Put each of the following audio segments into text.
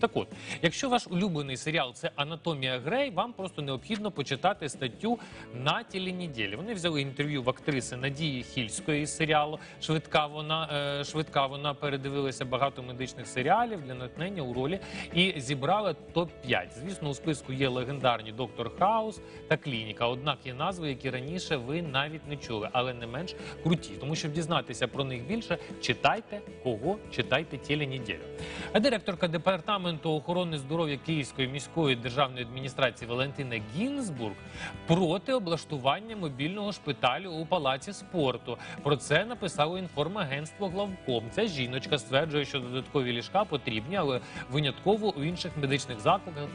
Так от, якщо ваш улюблений серіал це Анатомія Грей, вам просто необхідно почитати статтю на теленеділі. Вони взяли інтерв'ю в актриси Надії Хільської з серіалу. Швидка вона е, швидка вона передивилася багато медичних серіалів для натхнення у ролі і зібрала топ 5 Звісно, у списку є легендарні доктор Хаус та клініка. Однак є назви, які раніше ви навіть не чули, але не менш круті. Тому щоб дізнатися про них більше, читайте кого читайте теленеділю. А директорка департаменту охорони здоров'я Київської міської державної адміністрації Валентина Гінзбург проти облаштування мобільного шпиталю у палаці спорту. Про це написало інформагентство главком. Ця жіночка стверджує, що додаткові ліжка потрібні, але винятково у інших медичних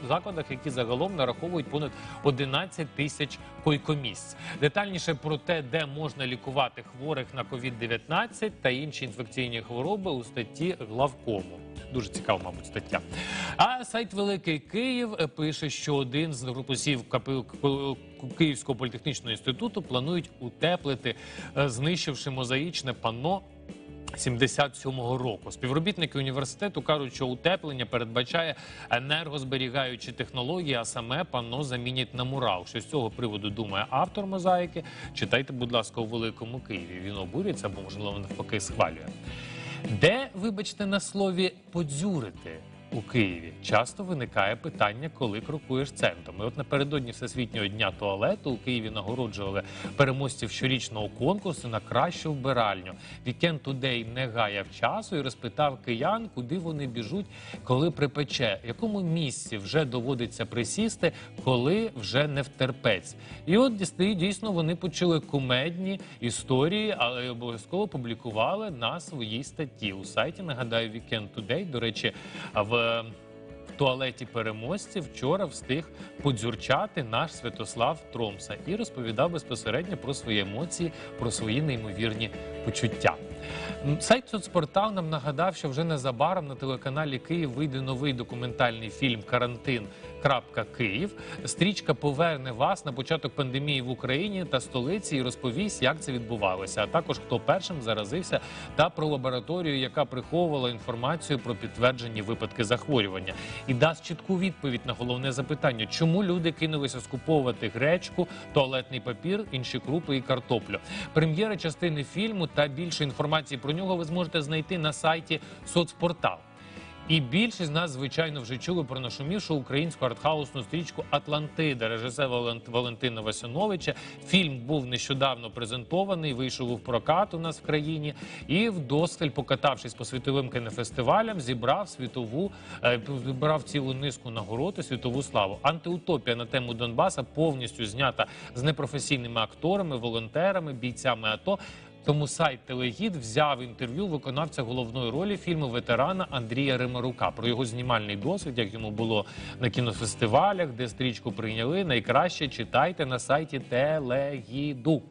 закладах, які загалом нараховують понад 11 тисяч койкомісць. Детальніше про те, де можна лікувати хворих на COVID-19 та інші інфекційні хвороби у статті главкому. Дуже цікава, мабуть, стаття. А сайт Великий Київ пише, що один з групусів КП Київського політехнічного інституту планують утеплити, е, знищивши мозаїчне панно 77-го року. Співробітники університету кажуть, що утеплення передбачає енергозберігаючі технології, а саме панно замінять на мурал. Що з цього приводу думає автор мозаїки? Читайте, будь ласка, у Великому Києві. Він обурюється, або можливо навпаки схвалює. Де, вибачте на слові, подзюрити у Києві? Часто виникає питання, коли крокуєш центром. І от напередодні Всесвітнього дня туалету у Києві нагороджували переможців щорічного конкурсу на кращу вбиральню. Вікенд Тудей не гаяв часу і розпитав киян, куди вони біжуть, коли припече, якому місці вже доводиться присісти, коли вже не втерпець. І от дійсно- вони почули кумедні історії, але обов'язково публікували на своїй статті у сайті. Нагадаю, Weekend Today, до речі, в. Туалеті переможці вчора встиг подзюрчати наш Святослав Тромса і розповідав безпосередньо про свої емоції, про свої неймовірні почуття. Сайт соцпортал нам нагадав, що вже незабаром на телеканалі Київ вийде новий документальний фільм Карантин. Крапка Київ стрічка поверне вас на початок пандемії в Україні та столиці і розповість, як це відбувалося. А також хто першим заразився, та про лабораторію, яка приховувала інформацію про підтверджені випадки захворювання, і дасть чітку відповідь на головне запитання, чому люди кинулися скуповувати гречку, туалетний папір, інші крупи і картоплю. Прем'єра частини фільму та більше інформації про нього ви зможете знайти на сайті соцпортал. І більшість з нас, звичайно, вже чули про нашумівшу українську артхаусну стрічку Атлантида режисера Валент- Валентина Васяновича. Фільм був нещодавно презентований, вийшов у прокат у нас в країні. І вдосталь, покатавшись по світовим кінофестивалям, зібрав світову е, зібрав цілу низку нагород і світову славу. Антиутопія на тему Донбаса повністю знята з непрофесійними акторами, волонтерами, бійцями АТО. Тому сайт Телегід взяв інтерв'ю виконавця головної ролі фільму ветерана Андрія Римарука про його знімальний досвід, як йому було на кінофестивалях, де стрічку прийняли. Найкраще читайте на сайті Телегіду.